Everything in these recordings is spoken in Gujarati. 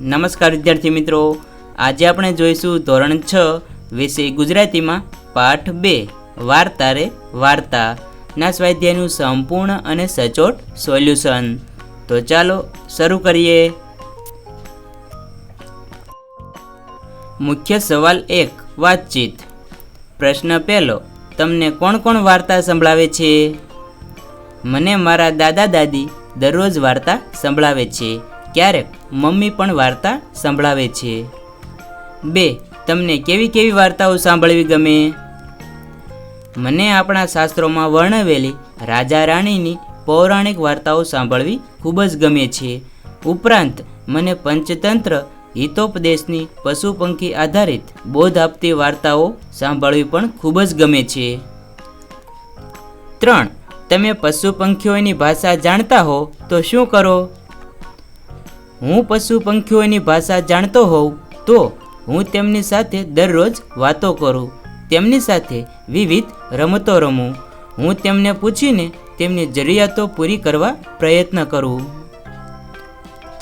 નમસ્કાર વિદ્યાર્થી મિત્રો. આજે આપણે જોઈશું ધોરણ છ, વિષય ગુજરાતીમાં પાઠ બે વાર્તા રે વાર્તા. ના સ્વાધ્યાયનું સંપૂર્ણ અને સચોટ સોલ્યુશન. તો ચાલો શરૂ કરીએ. મુખ્ય સવાલ એક, વાતચીત. પ્રશ્ન પહેલો, તમને કોણ કોણ વાર્તા સંભળાવે છે? મને મારા દાદા દાદી દરરોજ વાર્તા સંભળાવે છે. ક્યારેક મમ્મી પણ વાર્તા સંભળાવે છે. બે, તમને કેવી કેવી વાર્તાઓ સાંભળવી ગમે? મને આપણા શાસ્ત્રોમાં વર્ણવેલી રાજા રાણીની પૌરાણિક વાર્તાઓ સાંભળવી ખૂબ જ ગમે છે. ઉપરાંત, મને પંચતંત્ર, હિતોપદેશની પશુ પંખી આધારિત બોધ આપતી વાર્તાઓ સાંભળવી પણ ખૂબ જ ગમે છે. ત્રણ, તમે પશુ પંખીઓની ભાષા જાણતા હો તો શું કરો? હું પશુ પંખીઓની ભાષા જાણતો હોઉં, તો હું તેમની સાથે દરરોજ વાતો કરું. તેમની સાથે વિવિધ રમતો રમું. હું તેમને પૂછીને તેમની જરૂરિયાતો પૂરી કરવા પ્રયત્ન કરું.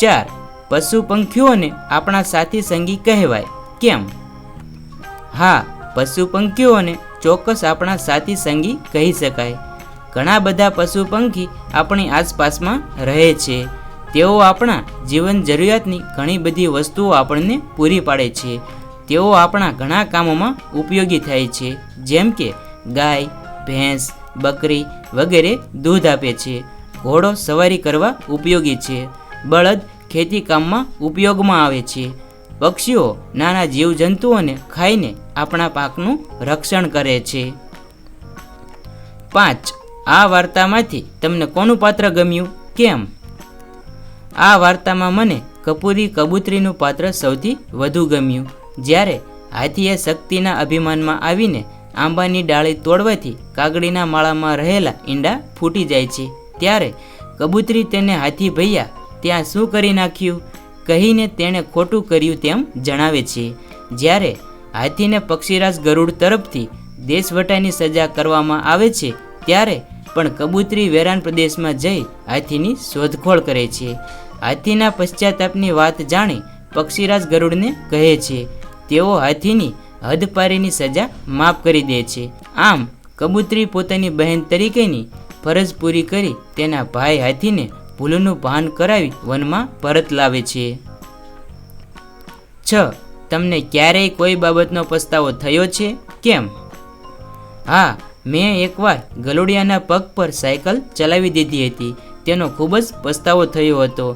ચાર, પશુ પંખીઓને આપણા સાથી સંગી કહેવાય. કેમ? હા, પશુ પંખીઓને ચોક્કસ આપણા સાથી સંગી કહી શકાય. ઘણા બધા પશુ પંખી આપણી આસપાસમાં રહે છે. તેઓ આપણા જીવન જરૂરિયાતની ઘણી બધી વસ્તુઓ આપણને પૂરી પાડે છે. તેઓ આપણા ઘણા કામોમાં ઉપયોગી થાય છે, જેમ કે ગાય, ભેંસ, બકરી વગેરે દૂધ આપે છે. ઘોડો સવારી કરવા ઉપયોગી છે. બળદ ખેતી કામમાં ઉપયોગમાં આવે છે. પક્ષીઓ નાના જીવજંતુઓને ખાઈને આપણા પાકનું રક્ષણ કરે છે. પાંચ, આ વાર્તામાંથી તમને કોનું પાત્ર ગમ્યું? કેમ? આ વાર્તામાં મને કપૂરી કબૂતરીનું પાત્ર સૌથી વધુ ગમ્યું. જ્યારે હાથીએ શક્તિના અભિમાનમાં આવીને આંબાની ડાળી તોડવાથી કાગડીના માળામાં રહેલા ઈંડા ફૂટી જાય છે. ત્યારે કબૂતરી તેને હાથી ભૈયા, ત્યાં શું કરી નાખ્યું? કહીને તેણે ખોટું કર્યું તેમ જણાવે છે. જ્યારે હાથીને પક્ષીરાજ ગરુડ તરફથી દેશવટાની સજા કરવામાં આવે છે, ત્યારે પણ કબૂતરી વેરાન પ્રદેશમાં જઈ હાથીની શોધખોળ કરે છે. હાથીના પશ્ચાતાપની વાત જાણી પક્ષીરાજ ગરુડને કહે છે. તેઓ હાથીની હદપારીની સજા માફ કરી દે છે. આમ, કબૂતરી પોતાની બહેન તરીકેની ફરજ પૂરી કરી તેના ભાઈ હાથીને ભૂલનું ભાન કરાવી વનમાં પરત લાવે છે. છ. તમને ક્યારેય કોઈ બાબતનો પસ્તાવો થયો છે? કેમ? હા મેં એકવાર ગલુડિયાના પગ પર સાયકલ ચલાવી દીધી હતી. તેનો ખૂબ જ પસ્તાવો થયો હતો.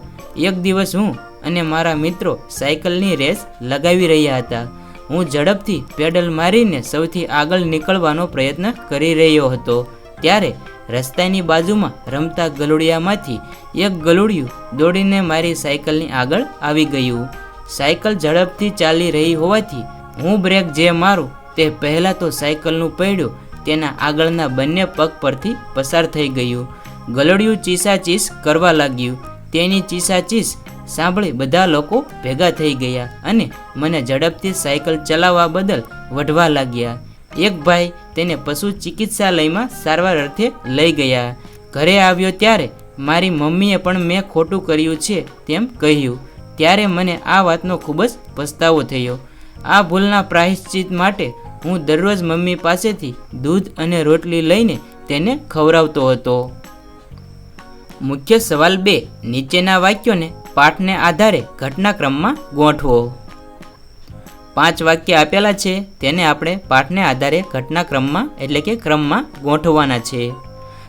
એક દિવસ હું અને મારા મિત્રો સાયકલની રેસ લગાવી રહ્યા હતા. હું ઝડપથી પેડલ મારીને સૌથી આગળ નીકળવાનો પ્રયત્ન કરી રહ્યો હતો. ત્યારે રસ્તાની બાજુમાં રમતા ગલુડિયામાંથી એક ગલુડિયું દોડીને મારી સાયકલની આગળ આવી ગયું. સાયકલ ઝડપથી ચાલી રહી હોવાથી હું બ્રેક જે મારું તે પહેલાં તો સાયકલનું પૈડું તેના આગળના બંને પગ પરથી પસાર થઈ ગયું. ગલુડિયું ચીસાચીસ કરવા લાગ્યું. તેની ચીસાચીસ સાંભળી બધા લોકો ભેગા થઈ ગયા અને મને ઝડપથી સાયકલ ચલાવવા બદલ વઢવા લાગ્યા. એક ભાઈ તેને પશુ ચિકિત્સાલયમાં સારવાર અર્થે લઈ ગયા. ઘરે આવ્યો ત્યારે મારી મમ્મીએ પણ મેં ખોટું કર્યું છે તેમ કહ્યું. ત્યારે મને આ વાતનો ખૂબ જ પસ્તાવો થયો. આ ભૂલના પ્રાયશ્ચિત માટે હું દરરોજ મમ્મી પાસેથી દૂધ અને રોટલી લઈને તેને ખવડાવતો હતો. મુખ્ય સવાલ બે, નીચેના વાક્યોને પાઠને આધારે ઘટનાક્રમમાં ગોઠવો. પાંચ વાક્ય આપેલા છે, તેને આપણે પાઠને આધારે ઘટનાક્રમમાં એટલે કે ક્રમમાં ગોઠવવાના છે.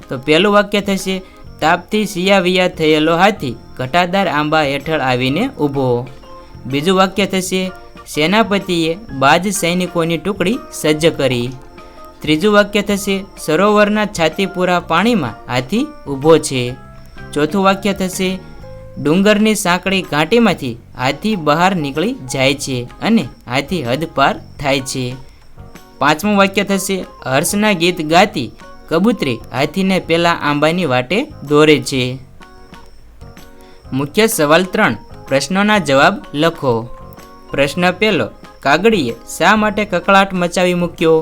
તો પહેલું વાક્ય થશે, તાપથી સિયાવિયા થયેલો હાથી ઘટાદાર આંબા હેઠળ આવીને ઊભો. બીજું વાક્ય થશે સેનાપતિએ બાજ સૈનિકોની ટુકડી સજ્જ કરી. ત્રીજું વાક્ય થશે, સરોવરના છાતીપુરા પાણીમાં હાથી ઊભો છે. ચોથું વાક્ય થશે, ડુંગરની સાંકડી ઘાટીમાંથી હાથી બહાર નીકળી જાય છે અને હાથી હદ પાર થાય છે. પાંચમું વાક્ય થશે, હર્ષના ગીત ગાતી કબૂતરી હાથીને પેલા આંબાની વાટે દોરે છે. મુખ્ય સવાલ ત્રણ, પ્રશ્નોના જવાબ લખો. પ્રશ્ન પહેલો કાગડીએ શા માટે કકળાટ મચાવી મૂક્યો?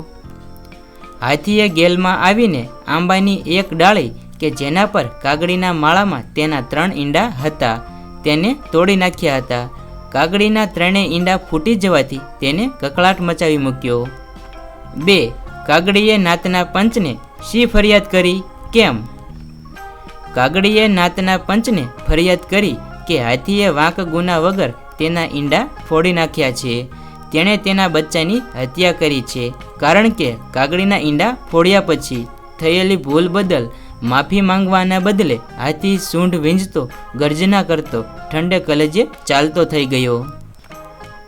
હાથીએ ગેલમાં આવીને આંબાની એક ડાળી કે જેના પર કાગડીના માળામાં તેના ત્રણ ઈંડા હતા, તેને તોડી નાખ્યા હતા. કાગડીના ત્રણેય ઈંડા ફૂટી જવાથી તેને કકળાટ મચાવી મૂક્યો. બે, કાગડીએ નાતના પંચને શી ફરિયાદ કરી? કેમ? કાગડીએ નાતના પંચને ફરિયાદ કરી કે હાથીએ વાંક ગુના વગર તેના ઈંડા ફોડી નાખ્યા છે. તેણે તેના બચ્ચાની હત્યા કરી છે. કારણ કે કાગડીના ઈંડા ફોડ્યા પછી થયેલી ભૂલ બદલ માફી માંગવાના બદલે હાથી સૂંઢ વીંજતો, ગર્જના કરતો, ઠંડે કલેજે ચાલતો થઈ ગયો.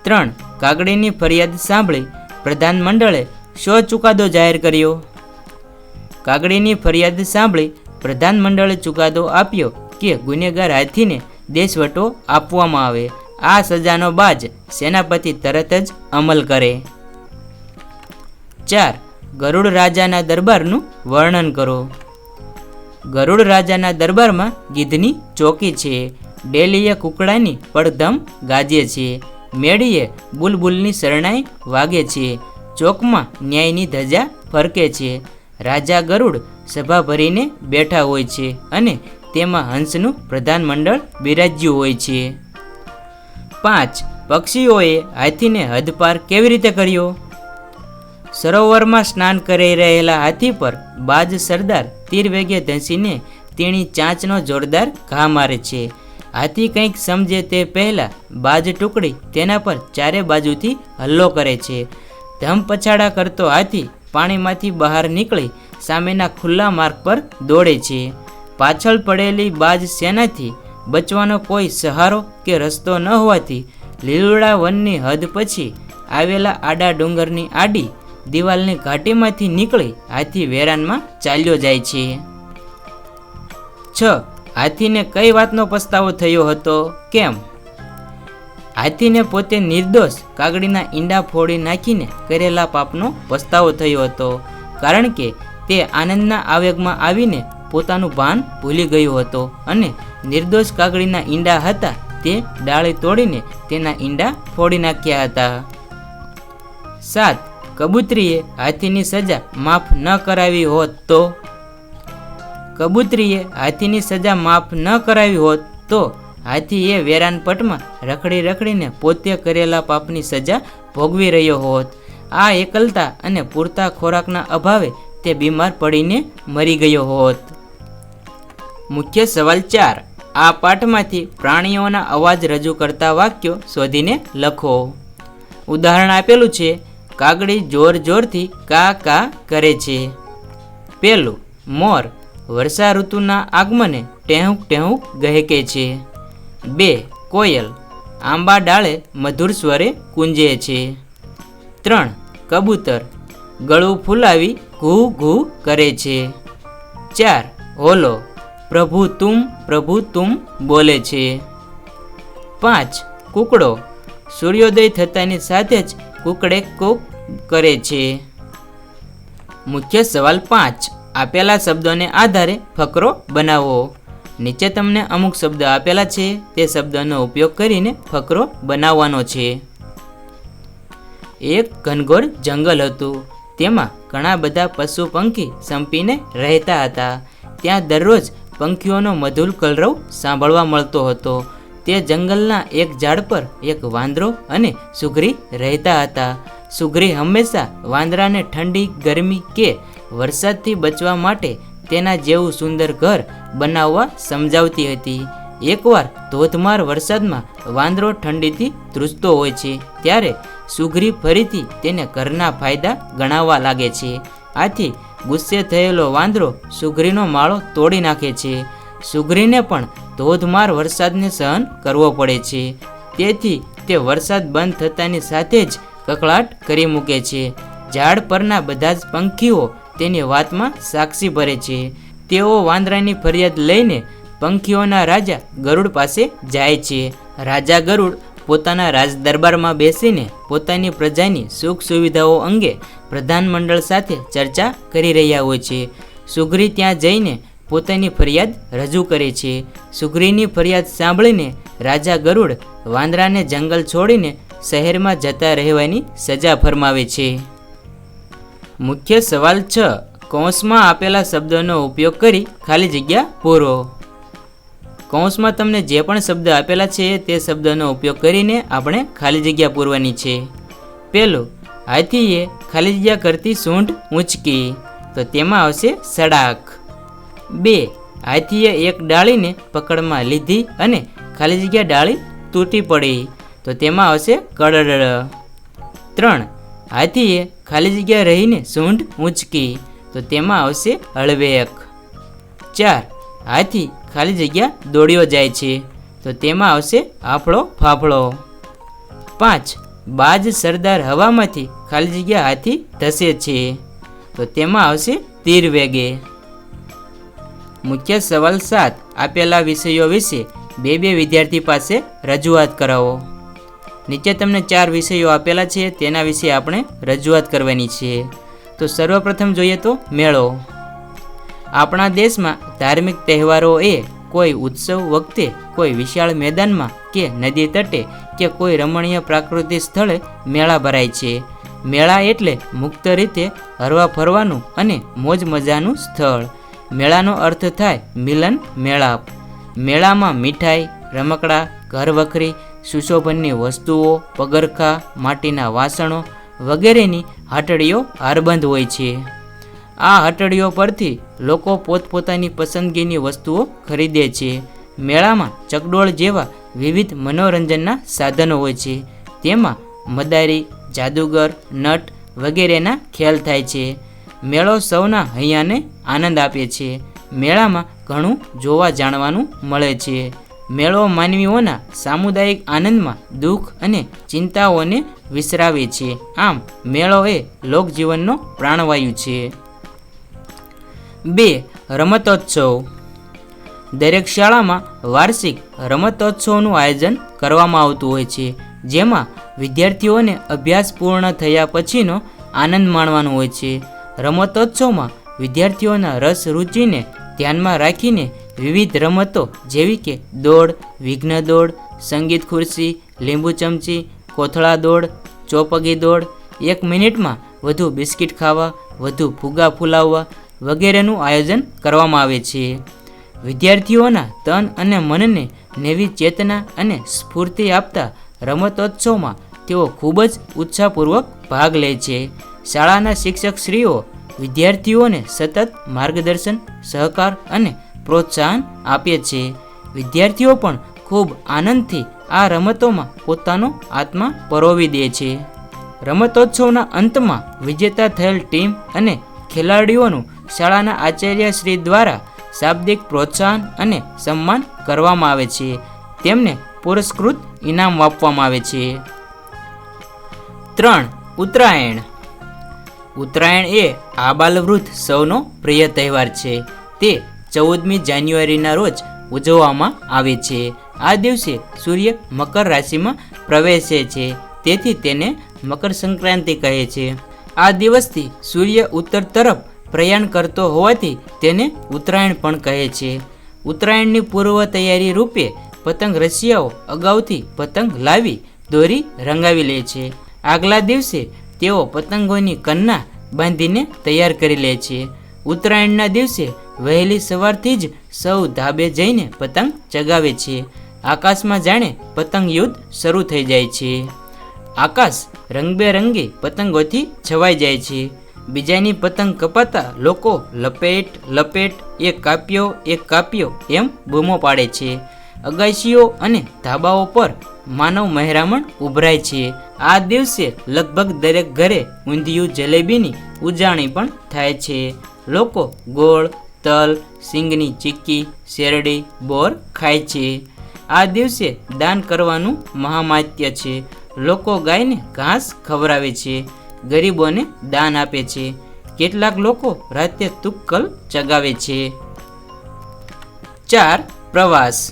ત્રણ કાગડીની ફરિયાદ સાંભળી પ્રધાન મંડળે શો ચુકાદો જાહેર કર્યો? કાગડીની ફરિયાદ સાંભળી પ્રધાન મંડળે ચુકાદો આપ્યો કે ગુનેગાર હાથીને દેશવટો આપવામાં આવે. આ સજાનો બાજ સેનાપતિ તરત જ અમલ કરે. ચાર, ગરુડ રાજાના દરબારનું વર્ણન કરો. ગરુડ રાજાના દરબારમાં ગીધની ચોકી છે ડેલીએ કુકડાની પડધમ ગાજે છે, મેળીએ બુલબુલની શરણાઈ વાગે છે, ચોકમાં ન્યાયની ધજા ફરકે છે, રાજા ગરુડ સભા ભરીને બેઠા હોય છે અને તેમાં હંસનું પ્રધાન મંડળ બિરાજ્યું હોય છે. પાંચ પક્ષીઓએ હાથીને હદપાર કેવી રીતે કર્યો? સરોવરમાં સ્નાન કરી રહેલા હાથી પર બાજ સરદાર તીર વેગે ધસીને તેની ચાંચનો જોરદાર ઘા મારે છે. હાથી કંઈક સમજે તે પહેલાં બાજ ટુકડી તેના પર ચારે બાજુથી હલ્લો કરે છે. ધમ પછાડા કરતો હાથી પાણીમાંથી બહાર નીકળી સામેના ખુલ્લા માર્ગ પર દોડે છે. પાછળ પડેલી બાજ સેનાથી બચવાનો કોઈ સહારો કે રસ્તો ન હોવાથી લીલુડા વનની હદ પછી આવેલા આડા ડુંગરની આડી દિવાલની ઘાટીમાંથી નીકળી હાથી વેરાનમાં ચાલ્યો જાય છે. છ. હાથીને કઈ વાતનો પસ્તાવો થયો હતો? કેમ? હાથીને પોતે નિર્દોષ કાગડીના ઈંડા ફોડી નાખીને કરેલા પાપનો પસ્તાવો થયો હતો, કારણ કે તે આનંદના આવેગમાં આવીને પોતાનું ભાન ભૂલી ગયો હતો અને નિર્દોષ કાગડીના ઈંડા હતા તે ડાળી તોડીને તેના ઈંડા ફોડી નાખ્યા હતા. સાત, કબૂતરીએ હાથીની સજા માફ ન કરાવી હોત તો? કબૂતરીએ હાથીની સજા માફ ન કરાવી હોત તો? હાથી એ વેરાનપટમાં રખડી રખડીને પોતે કરેલા પાપની સજા ભોગવી રહ્યો હોત. આ એકલતા અને પૂરતા ખોરાકના અભાવે તે બીમાર પડીને મરી ગયો હોત. મુખ્ય સવાલ ચાર. આ પાઠમાંથી પ્રાણીઓના અવાજ રજૂ કરતા વાક્યો શોધીને લખો. ઉદાહરણ આપેલું છે, કાગડી જોર જોરથી કા કા કરે છે. પેલું, મોર વર્ષા ઋતુના આગમને ટેહુક ટેહુક ગહેકે છે. બે, કોયલ આંબા ડાળે મધુર સ્વરે કુંજે છે. ત્રણ, કબૂતર ગળું ફૂલાવી ઘૂ ઘૂ કરે છે. ચાર હોલો પ્રભુ તુમ પ્રભુ તુમ બોલે છે. પાંચ, કુકડો. સૂર્યોદય થતાની સાથે જ કુકડે કૂક કરે છે. મુખ્ય સવાલ પાંચ, આપેલા શબ્દોને આધારે ફકરો બનાવો. નીચે તમને અમુક શબ્દ આપેલા છે, તે શબ્દનો ઉપયોગ કરીને ફકરો બનાવવાનો છે. એક, ઘનઘોર જંગલ હતું. તેમાં ઘણા બધા પશુ પંખી સંપીને રહેતા હતા. ત્યાં દરરોજ પંખીઓનો મધુર કલરવ સાંભળવા મળતો હતો. તે જંગલના એક ઝાડ પર એક વાંદરો અને સુઘરી રહેતા હતા. સુઘરી હંમેશા વાંદરાને ઠંડી, ગરમી કે વરસાદથી બચવા માટે તેના જેવું સુંદર ઘર બનાવવા સમજાવતી હતી. એકવાર ધોધમાર વરસાદમાં વાંદરો ઠંડીથી ધ્રુજતો હોય છે, ત્યારે સુઘરી ફરીથી તેને ઘરના ફાયદા ગણાવવા લાગે છે. આથી ગુસ્સે થયેલો વાંદરો સુઘરીનો માળો તોડી નાખે છે. સુઘરીને પણ ધોધમાર વરસાદને સહન કરવો પડે છે. તેથી તે વરસાદ બંધ થતાની સાથે જ કકળાટ કરી મૂકે છે. ઝાડ પરના બધા જ પંખીઓ તેની વાતમાં સાક્ષી ભરે છે. તેઓ વાંદરાની ફરિયાદ લઈને પંખીઓના રાજા ગરુડ પાસે જાય છે. રાજા ગરુડ પોતાના રાજ દરબારમાં બેસીને પોતાની પ્રજાની સુખ સુવિધાઓ અંગે પ્રધાનમંડળ સાથે ચર્ચા કરી રહ્યા હોય છે. સુગ્રી ત્યાં જઈને પોતાની ફરિયાદ રજૂ કરે છે. સુગ્રીની ફરિયાદ સાંભળીને રાજા ગરુડ વાંદરાને જંગલ છોડીને શહેરમાં જતા રહેવાની સજા ફરમાવે છે. મુખ્ય સવાલ છ. કૌંસમાં આપેલા શબ્દોનો ઉપયોગ કરી ખાલી જગ્યા પૂરો. કૌંસમાં તમને જે પણ શબ્દ આપેલા છે તે શબ્દનો ઉપયોગ કરીને આપણે ખાલી જગ્યા પૂરવાની છે. પહેલો હાથીએ ખાલી જગ્યા કરતી સૂંઢ ઊંચકી, તો તેમાં આવશે સડાક બે, હાથીએ એક ડાળીને પકડમાં લીધી અને ખાલી જગ્યા ડાળી તૂટી પડી, તો તેમાં આવશે કડડ ત્રણ, હાથીએ ખાલી જગ્યા રહીને સૂંઢ ઊંચકી, તો તેમાં આવશે હળવેક. ચાર હાથી ખાલી જગ્યા દોડ્યો જાય છે. તો તેમાં આવશે હાફળો ફાફળો. પાંચ. બાજ સરદાર હવામાંથી ખાલી જગ્યા હાથી ધસે છે. તો તેમાં આવશે તીર વેગે. મુખ્ય સવાલ સાત. આપેલા વિષયો વિશે બે બે વિદ્યાર્થી પાસે રજૂઆત કરાવો. નીચે તમને ચાર વિષયો આપેલા છે, તેના વિશે આપણે રજૂઆત કરવાની છે. તો સર્વપ્રથમ જોઈએ તો મેળો. આપણા દેશમાં ધાર્મિક તહેવારો એ કોઈ ઉત્સવ વખતે કોઈ વિશાળ મેદાનમાં કે નદી તટે કે કોઈ રમણીય પ્રાકૃતિક સ્થળે મેળા ભરાય છે. મેળા એટલે મુક્ત રીતે હરવા ફરવાનું અને મોજ મજાનું સ્થળ. મેળાનો અર્થ થાય મિલન મેળાપ. મેળામાં મીઠાઈ, રમકડા, ઘરવખરી, સુશોભનની વસ્તુઓ, પગરખા, માટીના વાસણો વગેરેની હટડીઓ હારબંધ હોય છે. આ હટડીઓ પરથી લોકો પોતપોતાની પસંદગીની વસ્તુઓ ખરીદે છે. મેળામાં ચકડોળ જેવા વિવિધ મનોરંજનના સાધનો હોય છે. તેમાં મદારી, જાદુગર, નટ વગેરેના ખેલ થાય છે. મેળો સૌના હૈયાને આનંદ આપે છે. મેળામાં ઘણું જોવા જાણવાનું મળે છે. મેળો માનવીઓના સામુદાયિક આનંદમાં દુઃખ અને ચિંતાઓને વિસરાવે છે. આમ, મેળો એ લોકજીવનનો પ્રાણવાયુ છે. બે, રમતોત્સવ. દરેક શાળામાં વાર્ષિક રમતોત્સવનું આયોજન કરવામાં આવતું હોય છે, જેમાં વિદ્યાર્થીઓને અભ્યાસ પૂર્ણ થયા પછીનો આનંદ માણવાનો હોય છે. રમતોત્સવમાં વિદ્યાર્થીઓના રસ રુચિને ધ્યાનમાં રાખીને વિવિધ રમતો જેવી કે દોડ, વિઘ્ન દોડ, સંગીત ખુરશી, લીંબુ ચમચી, કોથળા દોડ, ચોપગી દોડ, એક મિનિટમાં વધુ બિસ્કિટ ખાવા, વધુ ફુગા ફૂલાવવા વગેરેનું આયોજન કરવામાં આવે છે. વિદ્યાર્થીઓના તન અને મનને નવી ચેતના અને સ્ફૂર્તિ આપતા રમતોત્સવમાં તેઓ ખૂબ જ ઉત્સાહપૂર્વક ભાગ લે છે. શાળાના શિક્ષકશ્રીઓ વિદ્યાર્થીઓને સતત માર્ગદર્શન, સહકાર અને પ્રોત્સાહન આપે છે. વિદ્યાર્થીઓ પણ ખૂબ આનંદથી આ રમતોમાં પોતાનો આત્મા પરોવી દે છે. રમતોત્સવના અંતમાં વિજેતા થયેલ ટીમ અને ખેલાડીઓનું શાળાના આચાર્ય શ્રી દ્વારા શાબ્દિક પ્રોત્સાહન અને સન્માન કરવામાં આવે છે. તેમને પુરસ્કૃત ઇનામ આપવામાં આવે છે. ત્રણ, ઉત્તરાયણ. ઉત્તરાયણ એ આબાલવૃદ્ધ સૌનો પ્રિય તહેવાર છે. તે ચૌદમી જાન્યુઆરીના રોજ ઉજવવામાં આવે છે. આ દિવસે સૂર્ય મકર રાશિમાં પ્રવેશે છે. તેથી તેને મકર સંક્રાંતિ કહે છે. આ દિવસથી સૂર્ય ઉત્તર તરફ પ્રયાણ કરતો હોવાથી તેને ઉત્તરાયણ પણ કહે છે. ઉત્તરાયણની પૂર્વ તૈયારી રૂપે પતંગ રસિયાઓ અગાઉથી પતંગ લાવી દોરી રંગાવી લે છે. આગલા દિવસે તેઓ પતંગોની કન્ના બાંધીને તૈયાર કરી લે છે. ઉત્તરાયણના દિવસે વહેલી સવારથી જ સૌ ધાબે જઈને પતંગ ચગાવે છે. આકાશમાં જાણે પતંગ યુદ્ધ શરૂ થઈ જાય છે. આકાશ રંગબેરંગી પતંગોથી છવાઈ જાય છે. બીજાની પતંગ કપાતા લોકો લપેટ લપેટ એક કાપ્યો એક કાપ્યો એમ બૂમો પાડે છે. અગાશીઓ અને ધાબાઓ પર માનવ મહેરામણ ઉભરાય છે. આ દિવસે લગભગ દરેક ઘરે ઊંધિયું, જલેબીની ઉજાણી પણ થાય છે. લોકો ગોળ, તલ, સિંગની ચીક્કી, શેરડી, બોર ખાય છે. આ દિવસે દાન કરવાનું મહામાત્ય છે. લોકો ગાયને ઘાસ ખવડાવે છે. ગરીબોને દાન આપે છે. કેટલાક લોકો રાતે તુક્કલ ચગાવે છે. ચાર, પ્રવાસ.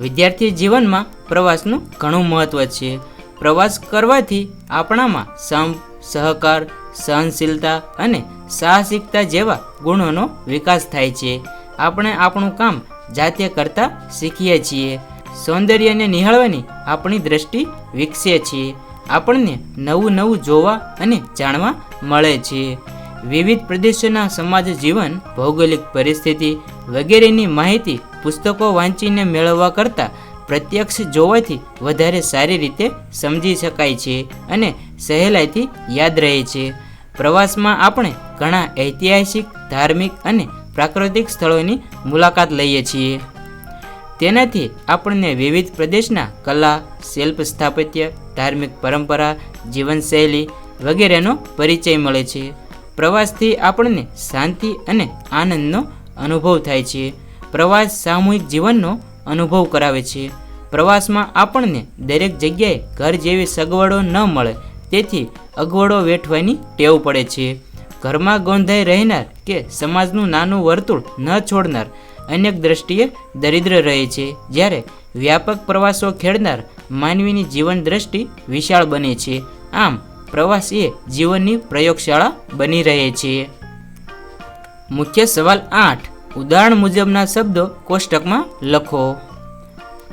વિદ્યાર્થી જીવનમાં પ્રવાસનું ઘણું મહત્વ છે. પ્રવાસ કરવાથી આપણામાં સમ, સહકાર, સહનશીલતા અને સાહસિકતા જેવા ગુણોનો વિકાસ થાય છે. આપણે આપણું કામ જાતે કરતા શીખીએ છીએ. સૌંદર્યને નિહાળવાની આપણી દ્રષ્ટિ વિકસે છે. આપણને નવું નવું જોવા અને જાણવા મળે છે. વિવિધ પ્રદેશોના સમાજ જીવન, ભૌગોલિક પરિસ્થિતિ વગેરેની માહિતી પુસ્તકો વાંચીને મેળવવા કરતાં પ્રત્યક્ષ જોવાથી વધારે સારી રીતે સમજી શકાય છે અને સહેલાઈથી યાદ રહે છે. પ્રવાસમાં આપણે ઘણા ઐતિહાસિક, ધાર્મિક અને પ્રાકૃતિક સ્થળોની મુલાકાત લઈએ છીએ. તેનાથી આપણને વિવિધ પ્રદેશના કલા, શિલ્પ સ્થાપત્ય, ધાર્મિક પરંપરા, જીવનશૈલી વગેરેનો પરિચય મળે છે. પ્રવાસથી આપણને શાંતિ અને આનંદનો અનુભવ થાય છે. પ્રવાસ સામૂહિક જીવનનો અનુભવ કરાવે છે. પ્રવાસમાં આપણને દરેક જગ્યાએ ઘર જેવી સગવડો ન મળે, તેથી અગવડો વેઠવાની ટેવ પડે છે. ઘરમાં ગોંધાઈ રહેનાર કે સમાજનું નાનું વર્તુળ ન છોડનાર અનેક દ્રષ્ટિએ દરિદ્ર રહે છે. જ્યારે વ્યાપક પ્રવાસો ખેડનાર માનવીની જીવન દ્રષ્ટિ વિશાળ બને છે. આમ પ્રવાસ એ જીવનની પ્રયોગશાળા બની રહે છે. મુખ્ય સવાલ આઠ. ઉદાહરણ મુજબના શબ્દો કોષ્ટકમાં લખો.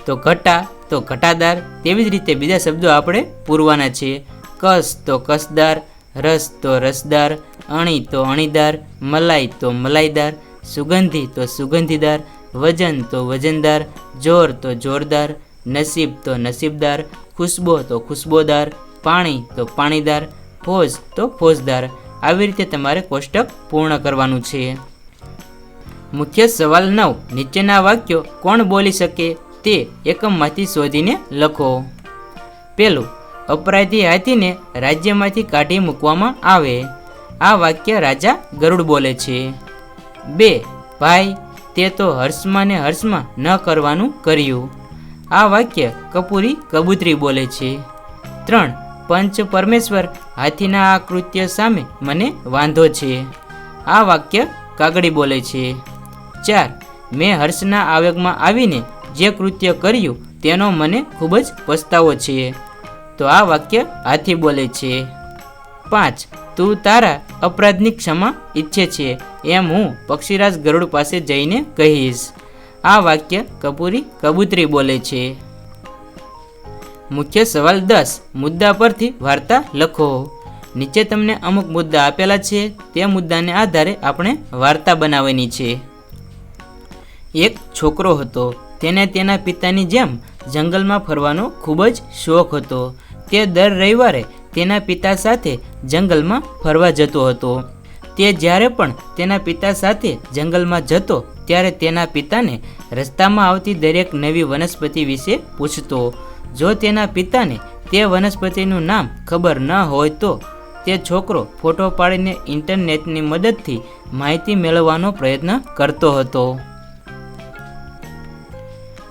તો ઘટા, તો ઘટાદાર, તેવી જ રીતે બીજા શબ્દો આપણે પૂરવાના છે. કસ, તો કસદાર, રસ, તો રસદાર, અણી, તો અણીદાર, મલાઈ, તો મલાઈદાર સુગંધી તો સુગંધીદાર, વજન તો વજનદાર, જોર તો જોરદાર, નસીબ તો નસીબદાર, ખુશ્બો તો ખુશ્બોદાર, પાણી તો પાણીદાર, ફોજ તો ફોજદાર. આવી રીતે તમારે કોષ્ટક પૂર્ણ કરવાનું છે. મુખ્ય સવાલ નવ. નીચેના વાક્યો કોણ બોલી શકે તે એકમમાંથી શોધીને લખો. પેલું, અપરાધી હાથીને રાજ્યમાંથી કાઢી મૂકવામાં આવે. આ વાક્ય રાજા ગરુડ બોલે છે. બે. ભાઈ, તે તો હર્ષમાં ને હર્ષમાં ન કરવાનું કર્યું. આ વાક્ય કપૂરી કબૂતરી બોલે છે. ત્રણ. પંચ પરમેશ્વર હાથીના આ કૃત્ય સામે મને વાંધો છે. આ વાક્ય કાગડી બોલે છે. ચાર. મેં હર્ષના આવેગમાં આવીને જે કૃત્ય કર્યું તેનો મને ખૂબ જ પસ્તાવો છે. તો આ વાક્ય હાથી બોલે છે. પાંચ. તું તારા અપરાધની ક્ષમા ઈચ્છે છે એમ હું પક્ષીરાજ ગરુડ પાસે જઈને કહીશ. આ વાક્ય કપૂરી કબૂતરી બોલે છે. મુખ્ય સવાલ દસ. મુદ્દા પરથી વાર્તા લખો. નીચે તમને અમુક મુદ્દા આપેલા છે. તે મુદ્દાને આધારે આપણે વાર્તા બનાવવાની છે. એક છોકરો હતો. તેને તેના પિતાની જેમ જંગલમાં ફરવાનો ખૂબ જ શોખ હતો. તે દર રવિવારે તેના પિતા સાથે જંગલમાં ફરવા જતો હતો. તે જ્યારે પણ તેના પિતા સાથે જંગલમાં જતો, ત્યારે તેના પિતાને રસ્તામાં આવતી દરેક નવી વનસ્પતિ વિશે પૂછતો. જો તેના પિતાને તે વનસ્પતિનું નામ ખબર ન હોય તો તે છોકરો ફોટો પાડીને ઇન્ટરનેટની મદદથી માહિતી મેળવવાનો પ્રયત્ન કરતો હતો.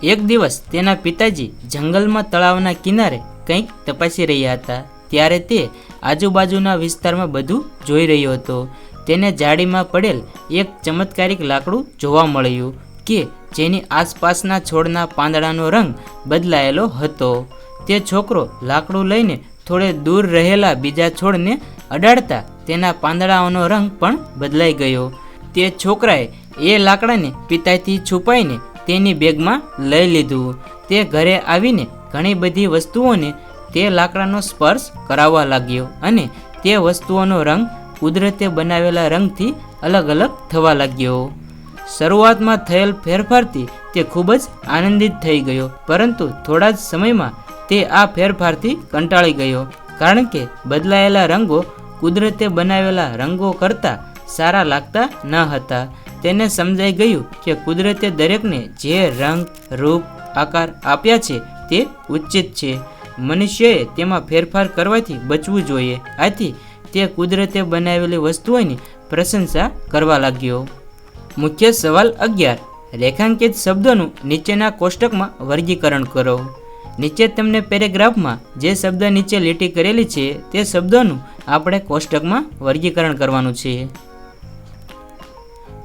એક દિવસ તેના પિતાજી જંગલમાં તળાવના કિનારે કંઈક તપાસી રહ્યા હતા. ત્યારે તે આજુબાજુના વિસ્તારમાં બધું જોઈ રહ્યો હતો. તેને જાળીમાં પડેલ એક ચમત્કારિક લાકડું જોવા મળ્યું કે જેની આસપાસના છોડના પાંદડાનો રંગ બદલાયેલો હતો. તે છોકરો લાકડું લઈને થોડે દૂર રહેલા બીજા છોડને અડાડતા તેના પાંદડાઓનો રંગ પણ બદલાઈ ગયો. તે છોકરાએ એ લાકડાને પિતાથી છુપાઈને તેની બેગમાં લઈ લીધું. તે ઘરે આવીને ઘણી બધી વસ્તુઓને તે લાકડાનો સ્પર્શ કરાવવા લાગ્યો અને તે વસ્તુઓનો રંગ કુદરતે બનાવેલા રંગથી અલગ અલગ થવા લાગ્યો. શરૂઆતમાં થયેલ ફેરફારથી તે ખૂબ જ આનંદિત થઈ ગયો, પરંતુ થોડા જ સમયમાં તે આ ફેરફારથી કંટાળી ગયો, કારણ કે બદલાયેલા રંગો કુદરતે બનાવેલા રંગો કરતાં સારા લાગતા ન હતા. તેને સમજાઈ ગયું કે કુદરતે દરેકને જે રંગ, રૂપ, આકાર આપ્યા છે તે ઉચિત છે. મનુષ્યએ તેમાં ફેરફાર કરવાથી બચવું જોઈએ. આથી તે કુદરતે બનાવેલી વસ્તુઓની પ્રશંસા કરવા લાગ્યો. મુખ્ય સવાલ અગિયાર. રેખાંકિત શબ્દોનું નીચેના કોષ્ટકમાં વર્ગીકરણ કરો. નીચે તમને પેરેગ્રાફમાં જે શબ્દ નીચે લીટી કરેલી છે, તે શબ્દોનું આપણે કોષ્ટકમાં વર્ગીકરણ કરવાનું છે.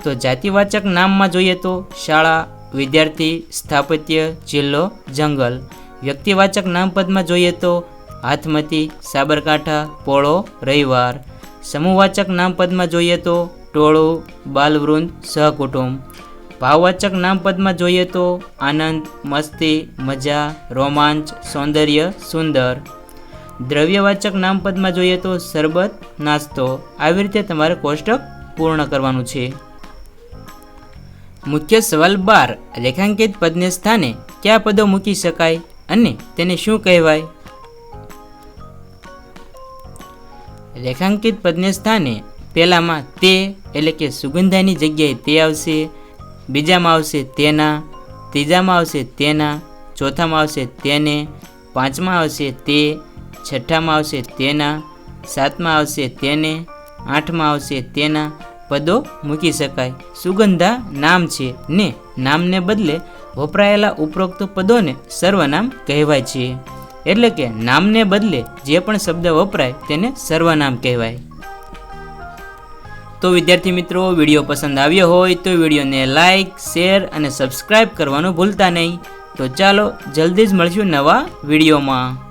તો જાતિવાચક નામમાં જોઈએ તો શાળા, વિદ્યાર્થી, સ્થાપત્ય, જિલ્લો, જંગલ. વ્યક્તિવાચક નામપદમાં જોઈએ તો હાથમતી, સાબરકાંઠા, પોળો, રવિવાર. સમૂહવાચક નામપદમાં જોઈએ તો ટોળું, બાલવૃંદ, સહકુટુંબ. ભાવવાચક નામપદમાં જોઈએ તો આનંદ, મસ્તી, મજા, રોમાંચ, સૌંદર્ય, સુંદર. દ્રવ્યવાચક નામપદમાં જોઈએ તો શરબત, નાસ્તો. આવી રીતે તમારે કોષ્ટક પૂર્ણ કરવાનું છે. મુખ્ય સવાલ બાર. રેખાંકિત પદને સ્થાને કયા પદો મૂકી શકાય? અને તેને શું કહેવાય? રેખાંકિત પદને સ્થાને પહેલામાં તે એટલે કે સુગંધાની જગ્યાએ તે આવશે, બીજામાં આવશે તેના, ત્રીજામાં આવશે તેના, ચોથામાં આવશે તેને, પાંચમાં આવશે તે, છઠ્ઠામાં આવશે તેના, સાતમાં આવશે તેને, આઠમાં આવશે તેના. પદો મૂકી શકાય. સુગંધા નામ છે ને નામને બદલે વપરાયેલા ઉપરોક્ત પદોને સર્વનામ કહેવાય છે. એટલે કે નામને બદલે જે પણ શબ્દ વપરાય તેને સર્વનામ કહેવાય. તો વિદ્યાર્થી મિત્રો, વીડિયો પસંદ આવ્યો હોય તો વિડીયોને લાઈક, શેર અને સબસ્ક્રાઈબ કરવાનું ભૂલતા નહીં. તો ચાલો જલ્દી જ મળશું નવા વિડીયોમાં.